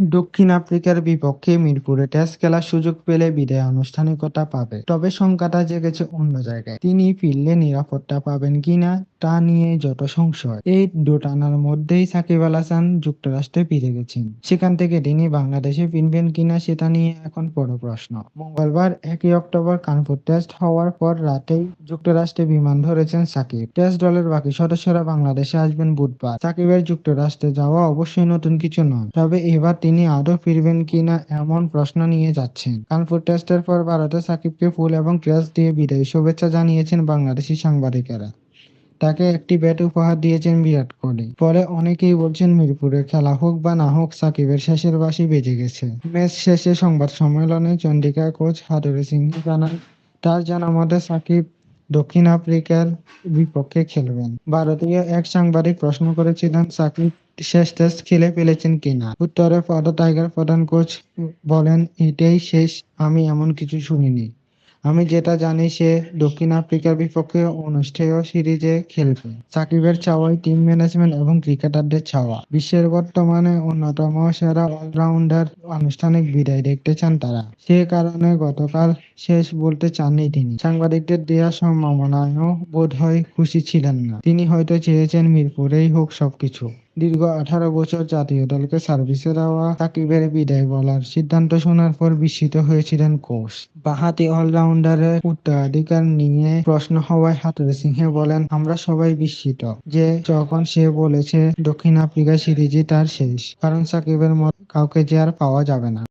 দক্ষিণ আফ্রিকার বিপক্ষে মিরপুরে টেস্ট খেলার সুযোগ পেলে বিদায় আনুষ্ঠানিকতা পাবে। তবে শঙ্কাটা জেগেছে অন্য জায়গায়। তিনি ফিরলে নিরাপত্তা পাবেন কিনা তা নিয়ে যত সংশয়, এই দোটানার মধ্যেই সাকিব আল হাসান যুক্তরাষ্ট্রে ফিরে গেছেন। সেখান থেকে তিনি বাংলাদেশে ফিরবেন কিনা সেটা নিয়ে এখন বড় প্রশ্ন। মঙ্গলবার একই অক্টোবর কানপুর টেস্ট হওয়ার পর রাতেই যুক্তরাষ্ট্রে বিমান ধরেছেন সাকিব। টেস্ট দলের বাকি সদস্যরা বাংলাদেশে আসবেন বুধবার। সাকিবের যুক্তরাষ্ট্রে যাওয়া অবশ্যই নতুন কিছু নয়। তবে এবার তিনি আদৌ ফিরবেন কিনা এমন প্রশ্ন নিয়ে যাচ্ছেন। কানপুর টেস্টের পর ভারতে সাকিবকে ফুল এবং ক্রেস দিয়ে বিদায়ী শুভেচ্ছা জানিয়েছেন বাংলাদেশি সাংবাদিকেরা। তাকে একটি ব্যাট উপহার দিয়েছেন বিরাট কোহলি। পরে অনেকেই বলছেন মিরপুরে খেলা হোক বা না হোক, সাকিবের শেষের বাসি বেজে গেছে। ম্যাচ শেষে সংবাদ সম্মেলনে চন্ডিকা কোচ হাদুরি সিং জানান, তার জানা মতে সাকিব দক্ষিণ আফ্রিকার বিপক্ষে খেলবেন। ভারতীয় এক সাংবাদিক প্রশ্ন করেছিলেন, সাকিব শেষ টেস্ট খেলে ফেলেছেন কিনা? উত্তরে ফটো টাইগার প্রধান কোচ বলেন, এটাই শেষ, আমি এমন কিছু শুনিনি। আমি যেটা জানি সে দক্ষিণ আফ্রিকার বিপক্ষে অনুষ্ঠেয় সিরিজে খেলবে। সাকিবের চাওয়াই টিম ম্যানেজমেন্ট এবং ক্রিকেটারদের চাওয়া। বিশ্বের বর্তমানে অন্যতম সেরা অলরাউন্ডার আনুষ্ঠানিক বিদায় দেখতে চান তারা। সে কারণে গতকাল শেষ বলতে চাননি তিনি। সাংবাদিকদের দেওয়া সম্ভাবনায়ও বোধ হয় খুশি ছিলেন না। তিনি হয়তো চেয়েছেন মিরপুরেই হোক সবকিছু। দীর্ঘ আঠারো বছর জাতীয় দলকে সার্ভিসে দেওয়া সাকিবের বিদায় বলার সিদ্ধান্ত শোনার পর বিস্মিত হয়েছিলেন কোচ। বাহাতি অলরাউন্ডারের উত্তরাধিকার নিয়ে প্রশ্ন হওয়ায় হাতুরে সিংহে বলেন, আমরা সবাই বিস্মিত যে যখন সে বলেছে দক্ষিণ আফ্রিকা সিরিজই তার শেষ, কারণ সাকিবের মত কাউকে যে আর পাওয়া যাবে না।